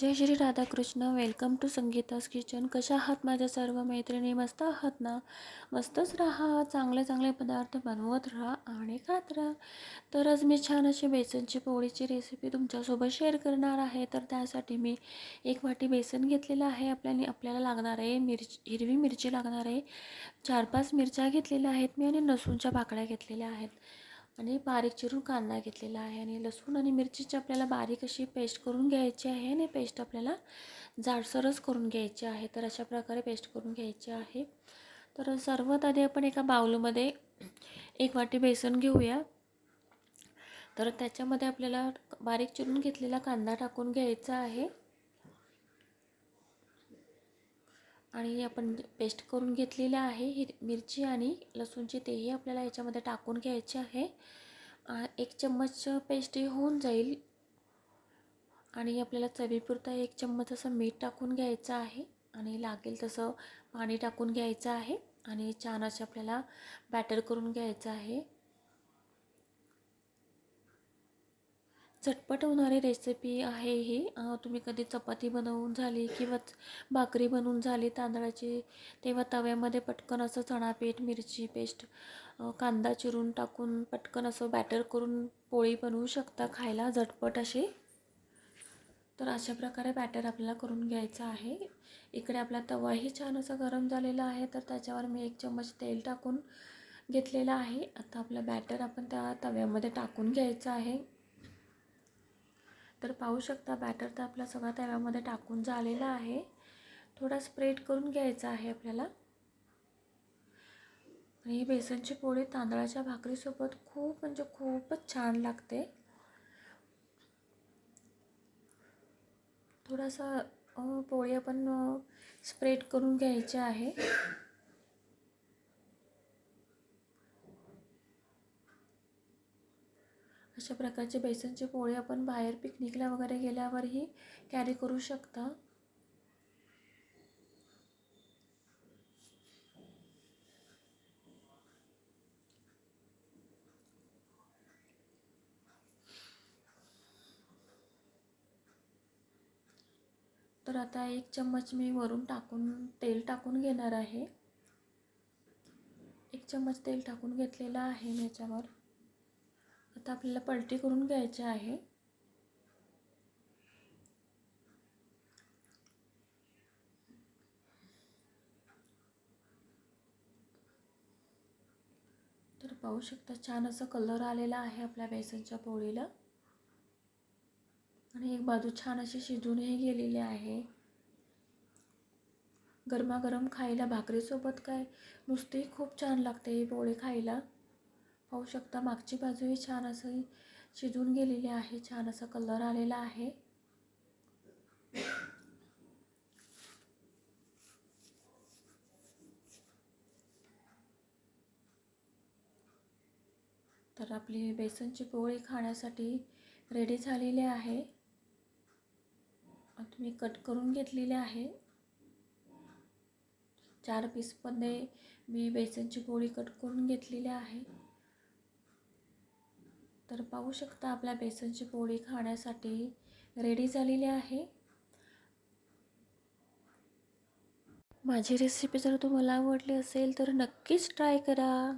Jai Shri Radhakrishna. Welcome to Sangeeta's kitchen कशा आहात माझ्या सर्व मैत्रिणी? मस्त आहात ना? मस्तच राहा. चांगले चांगले पदार्थ बनवत राहा आणि खात राहा. तर आज मी छान अशी बेसनची पोळीची रेसिपी तुमच्यासोबत शेअर करणार आहे. तर त्यासाठी मी एक वाटी बेसन घेतलेलं आहे. आपल्याने आपल्याला लागणार आहे मिरची हिरवी मिरची लागणार आहे. चार पाच मिरच्या घेतलेल्या आहेत मी आणि लसूणच्या पाकळ्या घेतलेल्या आहेत. आणि बारीक चिरून कांदा घेतलेला आहे आणि लसूण आणि मिरचीची आपल्याला बारीक अशी पेस्ट करून घ्यायची आहे आणि पेस्ट आपल्याला जाडसरच करून घ्यायची आहे. तर अशा प्रकारे पेस्ट करून घ्यायची आहे. तर सर्वात आधी आपण एका बाउलमध्ये एक वाटी बेसन घेऊया. तर त्याच्यामध्ये आपल्याला बारीक चिरून घेतलेला कांदा टाकून घ्यायचा आहे. आणि आपण पेस्ट करून घेतलेलं आहे ही मिरची आणि लसूणची तेही आपल्याला याच्यामध्ये टाकून घ्यायचे आहे. एक चम्मच पेस्ट होऊन जाईल. आणि आपल्याला चवीपुरता एक चम्मच असं मीठ टाकून घ्यायचं आहे. आणि लागेल तसं पाणी टाकून घ्यायचं आहे. आणि छान असं आपल्याला बॅटर करून घ्यायचं आहे. झटपट होणारी रेसिपी आहे ही. तुम्ही कधी चपाती बनवून झाली किंवा भाकरी बनवून झाली तांदळाची तेव्हा तव्यामध्ये पटकन असं चणापीठ मिरची पेस्ट कांदा चिरून टाकून पटकन असं बॅटर करून पोळी बनवू शकता खायला झटपट अशी. तर अशा प्रकारे बॅटर आपल्याला करून घ्यायचं आहे. इकडे आपला तवाही छान असा गरम झालेला आहे तर त्याच्यावर मी एक चम्मच तेल टाकून घेतलेलं आहे. आता आपलं बॅटर आपण त्या तव्यामध्ये टाकून घ्यायचं आहे. तर पाहू शकता बॅटर तर आपला सगळा तव्यामध्ये टाकून झालेला आहे. थोडा स्प्रेड करून घ्यायचा आहे आपल्याला. आणि ही बेसनची पोळी तांदळाच्या भाकरीसोबत खूप म्हणजे खूपच छान लागते. थोडासा पोळी आपण स्प्रेड करून घ्यायची आहे. अशा प्रकारचे बेसनचे पोळी आपण बाहेर पिकनिकला वगैरे गेल्यावरही कॅरी करू शकता. तर आता एक चम्मच मी वरून टाकून तेल टाकून घेणार आहे. एक चम्मच तेल टाकून घेतलेलं आहे मी याच्यावर. आता आपल्याला पलटी करून घ्यायची आहे. तर पाहू शकता छान असं कलर आलेला आहे आपल्या बेसनच्या पोळीला. आणि एक बाजू छान अशी शिजूनही गेलेली आहे. गरमागरम खायला भाकरीसोबत काय? नुसती खूप छान लागते ही पोळी खायला. पाहू शकता मागची बाजूही छान असं शिजून गेलेली आहे छान असा कलर आलेला आहे. तर आपली बेसनची पोळी खाण्यासाठी रेडी झालेली आहे. तुम्ही कट करून घेतलेले आहे. चार पीसमध्ये मी बेसनची पोळी कट करून घेतलेली आहे. तर पाहू शकता आपल्या बेसनची पोळी खाण्यासाठी रेडी झालेली आहे. माझी रेसिपी जर तुम्हाला आवडली असेल तर नक्कीच ट्राय करा.